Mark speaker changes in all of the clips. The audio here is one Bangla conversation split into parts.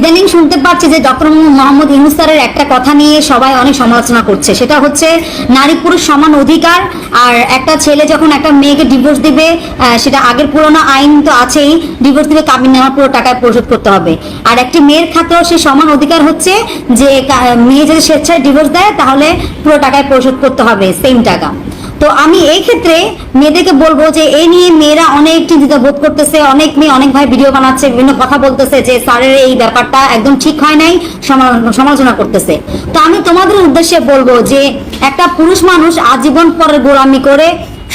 Speaker 1: ইদানিং শুনতে পাচ্ছি যে ডক্টর মোহাম্মদ ইউনুস একটা কথা নিয়ে সবাই অনেক সমালোচনা করছে। সেটা হচ্ছে নারী পুরুষ সমান অধিকার আর একটা ছেলে যখন একটা মেয়েকে ডিভোর্স দিবে সেটা আগের পুরোনো আইন তো আছেই ডিভোর্স দিবে, কাবিন নামা পুরো টাকায় পরিশোধ করতে হবে। আর একটি মেয়ের ক্ষেত্রেও সে সমান অধিকার হচ্ছে যে মেয়ে যদি স্বেচ্ছায় ডিভোর্স দেয়, তাহলে পুরো টাকায় পরিশোধ করতে হবে সেম টাকা। তো আমি এই ক্ষেত্রে মেয়েদেরকে বলব যে এই নিয়ে মেয়েরা অনেক চিন্তিত বোধ করতেছে, অনেক মেয়ে, অনেক ভাই ভিডিও বানাচ্ছে, বিভিন্ন কথা বলতেছে যে স্যারের এই ব্যাপারটা একদম ঠিক হয় নাই সমালোচনা করতেছে। তো আমি তোমাদের উদ্দেশ্যে বলব যে একটা পুরুষ মানুষ আজীবন পরে গোলামি করে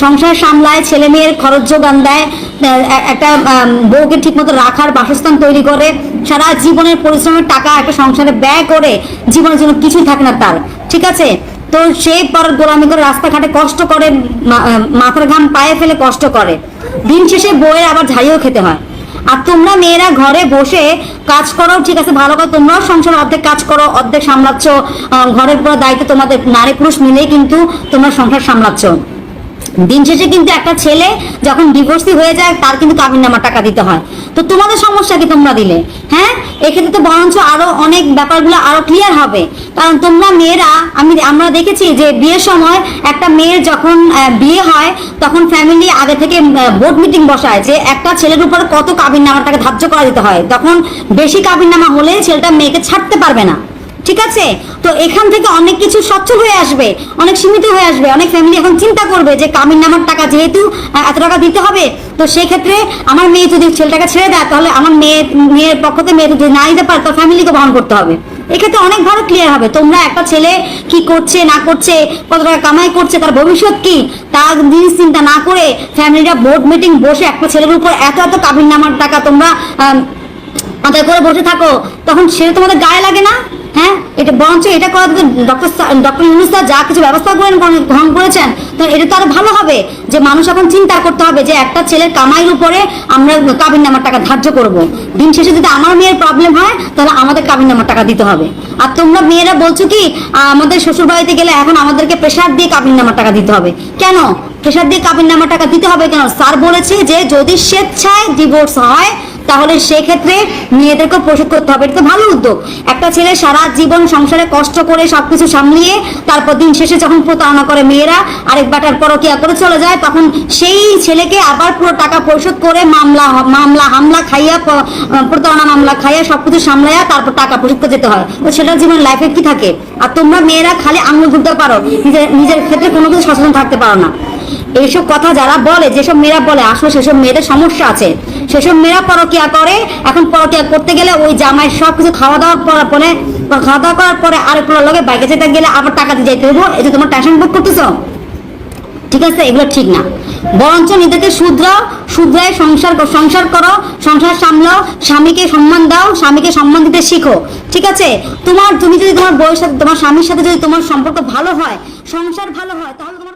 Speaker 1: সংসার সামলায় ছেলে মেয়ের খরচ যোগান দেয় একটা বউকে ঠিকমতো রাখার বাসস্থান তৈরি করে, সারা জীবনের পরিশ্রমের টাকা একটা সংসারে ব্যয় করে, জীবনের জন্য কিছুই থাকে না তার, ঠিক আছে? তো সেই পর গোলামি করে রাস্তাঘাটে কষ্ট করে মাথার ঘাম পায়ে ফেলে কষ্ট করে। দিন শেষে বয়ে আবার ঝাড়িও খেতে হয়। আর তোমরা মেয়েরা ঘরে বসে কাজ করো, ঠিক আছে, ভালো করে তোমরাও সংসার অর্ধেক কাজ করো, অর্ধেক সামলাচ্ছ ঘরের পুরো দায়িত্ব তোমাদের, নারী পুরুষ মিলেই কিন্তু তোমরা সংসার সামলাচ্ছ। দিন শেষে কিন্তু একটা ছেলে যখন ডিভোর্সি হয়ে যায়, তার কিন্তু কাবিন নামা টাকা দিতে হয়। তো তোমাদের সমস্যা কি তোমরা দিলে? হ্যাঁ? এক্ষেত্রে তো বরঞ্চ আরও অনেক ব্যাপারগুলো আরও ক্লিয়ার হবে। কারণ তোমরা মেয়েরা, আমি আমরা দেখেছি যে বিয়ের সময় একটা মেয়ের যখন বিয়ে হয়, তখন ফ্যামিলি আগে থেকে বোর্ড মিটিং বসায় যে একটা ছেলের উপর কত কাবিন নামাটাকে ধার্য করা দিতে হয়। তখন বেশি কাবিন নামা হলে ছেলেটা মেয়েকে ছাড়তে পারবে না। ঠিক আছে? তো এখান থেকে অনেক কিছু সচ্ছল হয়ে আসবে, অনেক সীমিত হয়ে আসবে, অনেক ফ্যামিলি এখন চিন্তা করবে যে কামিন নামার টাকা যেহেতু এত টাকা দিতে হবে, তো সেই ক্ষেত্রে আমার মেয়ে যদি ছেলেটাকে ছেড়ে দেয়, তাহলে আমার মেয়ে, মেয়ের পক্ষ থেকে মেয়ে যদি না দিতে পারে তো ফ্যামিলিকে বহন করতে হবে। এক্ষেত্রে অনেক ভালো ক্লিয়ার হবে, তোমরা একটা ছেলে কি করছে, না করছে, কত টাকা কামাই করছে, তার ভবিষ্যৎ কি তার জিনিস চিন্তা না করে ফ্যামিলিরা বোর্ড মিটিং বসে একটা ছেলের উপর এত এত কাবিন নামার টাকা তোমরা আদায় করে বসে থাকো, তখন সেটা তোমাদের গায়ে লাগে না? হ্যাঁ এটা বরঞ্চ এটা করা ডক্টর ডক্টর ইউনুস যা কিছু ব্যবস্থা করেন গ্রহণ করেছেন, তো এটা তো আরও ভালো হবে যে মানুষ এখন চিন্তা করতে হবে যে একটা ছেলের কামাইয়ের উপরে আমরা কাবিন নামার টাকা ধার্য করব। দিন শেষে যদি আমার মেয়ের প্রবলেম হয়, তাহলে আমাদের কাবিন নামার টাকা দিতে হবে। আর তোমরা মেয়েরা বলছো কি, আমাদের শ্বশুর বাড়িতে গেলে এখন আমাদেরকে প্রেশার দিয়ে কাবিন নামার টাকা দিতে হবে। কেন? প্রেশার দিয়ে কাবিন নামার টাকা দিতে হবে কেন? স্যার বলেছে যে যদি স্বেচ্ছায় ডিভোর্স হয় তাহলে সেক্ষেত্রে মেয়েদেরকে পরিশোধ করতে হবে। এটা তো ভালো উদ্যোগ। একটা ছেলে সারা জীবন সংসারে কষ্ট করে সবকিছু সামলিয়ে তারপর দিন শেষে যখন প্রতারণা করে মেয়েরা, আরেক বাটার পরকিয়া করে চলে যায়, তখন সেই ছেলেকে আবার পুরো টাকা পরিশোধ করে মামলা মামলা, হামলা খাইয়া প্রতারণা মামলা খাইয়া সবকিছু সামলাইয়া তারপর টাকা পরিশোধ করে যেতে হয়। তো সেটা জীবন লাইফে কি থাকে? আর তোমরা মেয়েরা খালি আঙুল ঘুরতে পারো। নিজের নিজের ক্ষেত্রে কোনো কিছু সচেতন থাকতে পারো না। এইসব কথা যারা বলে, যেসব মেয়েরা বলে, আসলে সেসব মেয়েদের সমস্যা আছে। সেসব মেয়েরা পরকিয়া করে, এখন পরকিয়া করতে গেলে ওই জামাই সব কিছু খাওয়া দাওয়া করার পরে খাওয়া দাওয়া করার পরে আরেক লগে বাইকে যেতে গেলে আবার টাকা দিয়ে যেতে হব এই যে তোমার টেনশন বুক করতেছো? ঠিক আছে, এগুলো ঠিক না। বরঞ্চ নিজেকে শুধরাও, শুধরায় সংসার সংসার করো, সংসার সামলাও, স্বামীকে সম্মান দাও, স্বামীকে সম্মান দিতে শিখো। ঠিক আছে? তোমার, তুমি যদি তোমার বউয়ের তোমার স্বামীর সাথে যদি তোমার সম্পর্ক ভালো হয়, সংসার ভালো হয়, তাহলে তোমার